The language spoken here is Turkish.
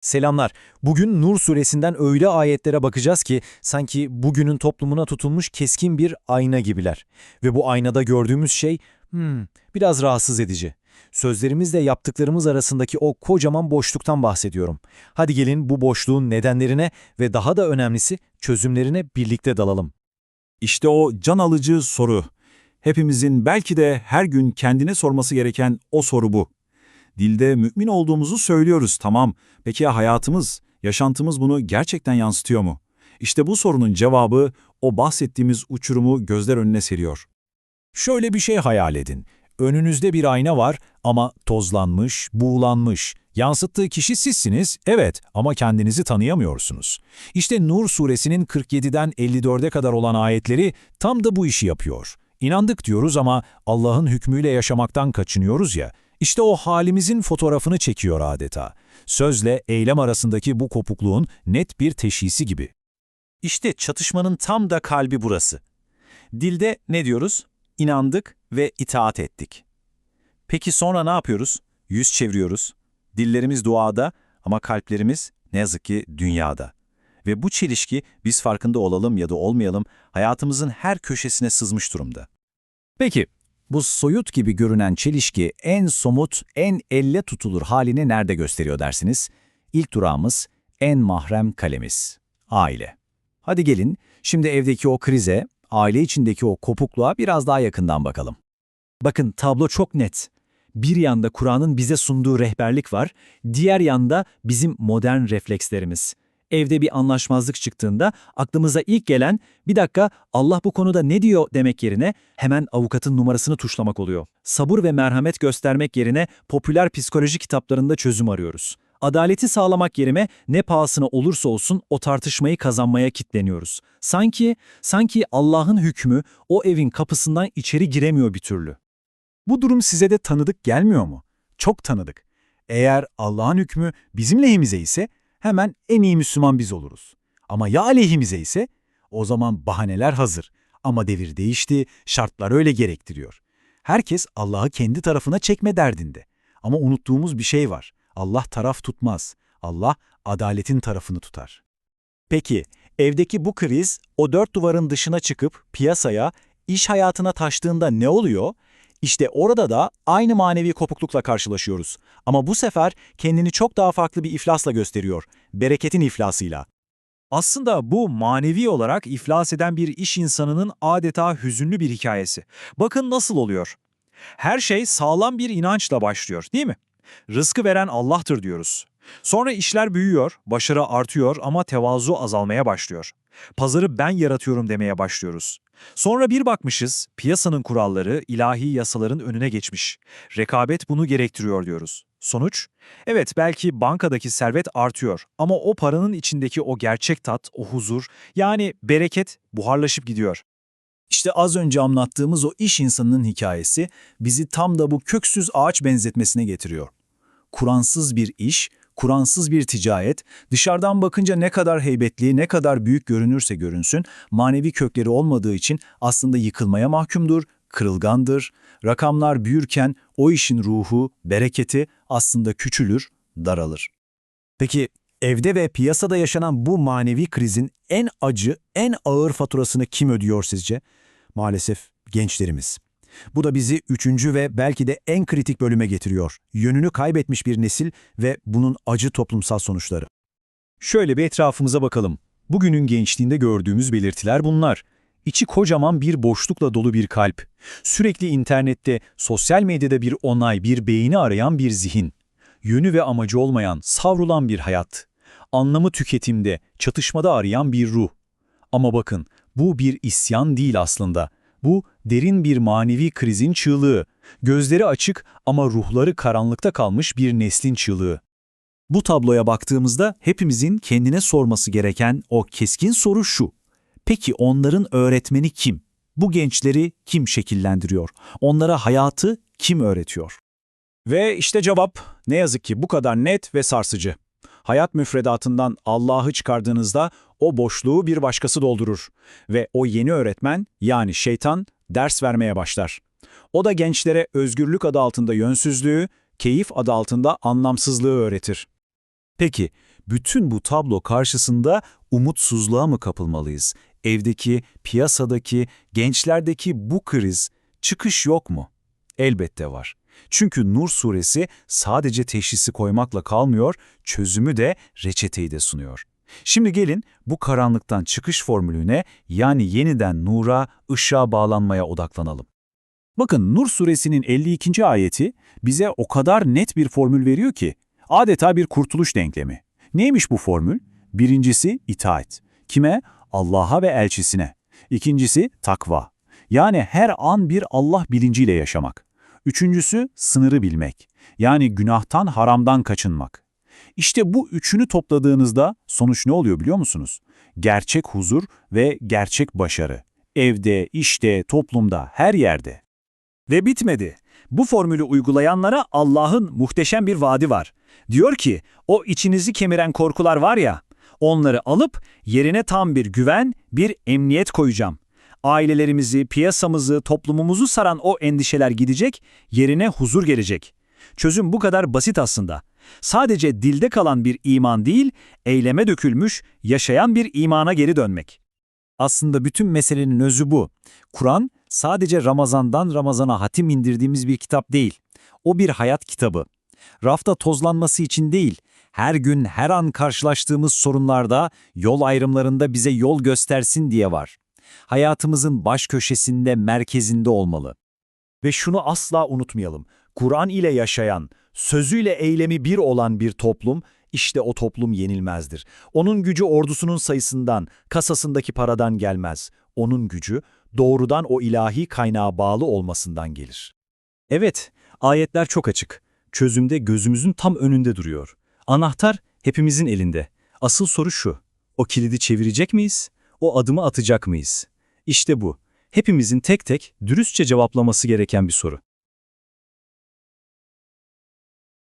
Selamlar. Bugün Nur suresinden öyle ayetlere bakacağız ki sanki bugünün toplumuna tutulmuş keskin bir ayna gibiler. Ve bu aynada gördüğümüz şey hmm, biraz rahatsız edici. Sözlerimizle yaptıklarımız arasındaki o kocaman boşluktan bahsediyorum. Hadi gelin bu boşluğun nedenlerine ve daha da önemlisi çözümlerine birlikte dalalım. İşte o can alıcı soru. Hepimizin belki de her gün kendine sorması gereken o soru bu. Dilde mümin olduğumuzu söylüyoruz tamam. Peki ya hayatımız, yaşantımız bunu gerçekten yansıtıyor mu? İşte bu sorunun cevabı o bahsettiğimiz uçurumu gözler önüne seriyor. Şöyle bir şey hayal edin. Önünüzde bir ayna var ama tozlanmış, buğulanmış. Yansıttığı kişi sizsiniz, evet ama kendinizi tanıyamıyorsunuz. İşte Nur suresinin 47'den 54'e kadar olan ayetleri tam da bu işi yapıyor. İnandık diyoruz ama Allah'ın hükmüyle yaşamaktan kaçınıyoruz ya, işte o halimizin fotoğrafını çekiyor adeta. Sözle eylem arasındaki bu kopukluğun net bir teşhisi gibi. İşte çatışmanın tam da kalbi burası. Dilde ne diyoruz? İnandık ve itaat ettik. Peki sonra ne yapıyoruz? Yüz çeviriyoruz. Dillerimiz duada ama kalplerimiz ne yazık ki dünyada. Ve bu çelişki biz farkında olalım ya da olmayalım hayatımızın her köşesine sızmış durumda. Peki, bu soyut gibi görünen çelişki en somut, en elle tutulur halini nerede gösteriyor dersiniz? İlk durağımız en mahrem kalemiz, aile. Hadi gelin, şimdi evdeki o krize, aile içindeki o kopukluğa biraz daha yakından bakalım. Bakın tablo çok net. Bir yanda Kur'an'ın bize sunduğu rehberlik var, diğer yanda bizim modern reflekslerimiz. Evde bir anlaşmazlık çıktığında aklımıza ilk gelen bir dakika Allah bu konuda ne diyor demek yerine hemen avukatın numarasını tuşlamak oluyor. Sabır ve merhamet göstermek yerine popüler psikoloji kitaplarında çözüm arıyoruz. Adaleti sağlamak yerine ne pahasına olursa olsun o tartışmayı kazanmaya kitleniyoruz. Sanki, sanki Allah'ın hükmü o evin kapısından içeri giremiyor bir türlü. Bu durum size de tanıdık gelmiyor mu? Çok tanıdık. Eğer Allah'ın hükmü bizim lehimize ise hemen en iyi Müslüman biz oluruz. Ama ya aleyhimize ise o zaman bahaneler hazır. Ama devir değişti, şartlar öyle gerektiriyor. Herkes Allah'ı kendi tarafına çekme derdinde. Ama unuttuğumuz bir şey var. Allah taraf tutmaz. Allah adaletin tarafını tutar. Peki, evdeki bu kriz o dört duvarın dışına çıkıp piyasaya, iş hayatına taştığında ne oluyor? İşte orada da aynı manevi kopuklukla karşılaşıyoruz. Ama bu sefer kendini çok daha farklı bir iflasla gösteriyor. Bereketin iflasıyla. Aslında bu manevi olarak iflas eden bir iş insanının adeta hüzünlü bir hikayesi. Bakın nasıl oluyor. Her şey sağlam bir inançla başlıyor, değil mi? Rızkı veren Allah'tır diyoruz. Sonra işler büyüyor, başarı artıyor ama tevazu azalmaya başlıyor. Pazarı ben yaratıyorum demeye başlıyoruz. Sonra bir bakmışız, piyasanın kuralları ilahi yasaların önüne geçmiş. Rekabet bunu gerektiriyor diyoruz. Sonuç? Evet belki bankadaki servet artıyor ama o paranın içindeki o gerçek tat, o huzur, yani bereket buharlaşıp gidiyor. İşte az önce anlattığımız o iş insanının hikayesi bizi tam da bu köksüz ağaç benzetmesine getiriyor. Kuransız bir iş, Kuransız bir ticaret, dışarıdan bakınca ne kadar heybetli, ne kadar büyük görünürse görünsün, manevi kökleri olmadığı için aslında yıkılmaya mahkumdur, kırılgandır. Rakamlar büyürken o işin ruhu, bereketi aslında küçülür, daralır. Peki evde ve piyasada yaşanan bu manevi krizin en acı, en ağır faturasını kim ödüyor sizce? Maalesef gençlerimiz. Bu da bizi üçüncü ve belki de en kritik bölüme getiriyor. Yönünü kaybetmiş bir nesil ve bunun acı toplumsal sonuçları. Şöyle bir etrafımıza bakalım. Bugünün gençliğinde gördüğümüz belirtiler bunlar. İçi kocaman bir boşlukla dolu bir kalp. Sürekli internette, sosyal medyada bir onay, bir beğeni arayan bir zihin. Yönü ve amacı olmayan, savrulan bir hayat. Anlamı tüketimde, çatışmada arayan bir ruh. Ama bakın, bu bir isyan değil aslında. Bu derin bir manevi krizin çığlığı, gözleri açık ama ruhları karanlıkta kalmış bir neslin çığlığı. Bu tabloya baktığımızda hepimizin kendine sorması gereken o keskin soru şu. Peki onların öğretmeni kim? Bu gençleri kim şekillendiriyor? Onlara hayatı kim öğretiyor? Ve işte cevap ne yazık ki bu kadar net ve sarsıcı. Hayat müfredatından Allah'ı çıkardığınızda o boşluğu bir başkası doldurur ve o yeni öğretmen yani şeytan ders vermeye başlar. O da gençlere özgürlük adı altında yönsüzlüğü, keyif adı altında anlamsızlığı öğretir. Peki, Bütün bu tablo karşısında umutsuzluğa mı kapılmalıyız? Evdeki, piyasadaki, gençlerdeki bu kriz, çıkış yok mu? Elbette var. Çünkü Nur suresi sadece teşhisi koymakla kalmıyor, çözümü de reçeteyi de sunuyor. Şimdi gelin bu karanlıktan çıkış formülüne yani yeniden nura, ışığa bağlanmaya odaklanalım. Bakın Nur suresinin 52. ayeti bize o kadar net bir formül veriyor ki adeta bir kurtuluş denklemi. Neymiş bu formül? Birincisi itaat. Kime? Allah'a ve elçisine. İkincisi takva. Yani her an bir Allah bilinciyle yaşamak. Üçüncüsü sınırı bilmek. Yani günahtan, haramdan kaçınmak. İşte bu üçünü topladığınızda sonuç ne oluyor biliyor musunuz? Gerçek huzur ve gerçek başarı. Evde, işte, toplumda, her yerde. Ve bitmedi. Bu formülü uygulayanlara Allah'ın muhteşem bir vaadi var. Diyor ki, o içinizi kemiren korkular var ya, onları alıp yerine tam bir güven, bir emniyet koyacağım. Ailelerimizi, piyasamızı, toplumumuzu saran o endişeler gidecek, yerine huzur gelecek. Çözüm bu kadar basit aslında. Sadece dilde kalan bir iman değil, eyleme dökülmüş, yaşayan bir imana geri dönmek. Aslında bütün meselenin özü bu. Kur'an sadece Ramazan'dan Ramazan'a hatim indirdiğimiz bir kitap değil. O bir hayat kitabı. Rafta tozlanması için değil, her gün her an karşılaştığımız sorunlarda, yol ayrımlarında bize yol göstersin diye var. Hayatımızın baş köşesinde, merkezinde olmalı. Ve şunu asla unutmayalım. Kur'an ile yaşayan, sözüyle eylemi bir olan bir toplum, işte o toplum yenilmezdir. Onun gücü ordusunun sayısından, kasasındaki paradan gelmez. Onun gücü doğrudan o ilahi kaynağa bağlı olmasından gelir. Evet, ayetler çok açık. Çözümde gözümüzün tam önünde duruyor. Anahtar hepimizin elinde. Asıl soru şu, o kilidi çevirecek miyiz? O adımı atacak mıyız? İşte bu, hepimizin tek tek dürüstçe cevaplaması gereken bir soru.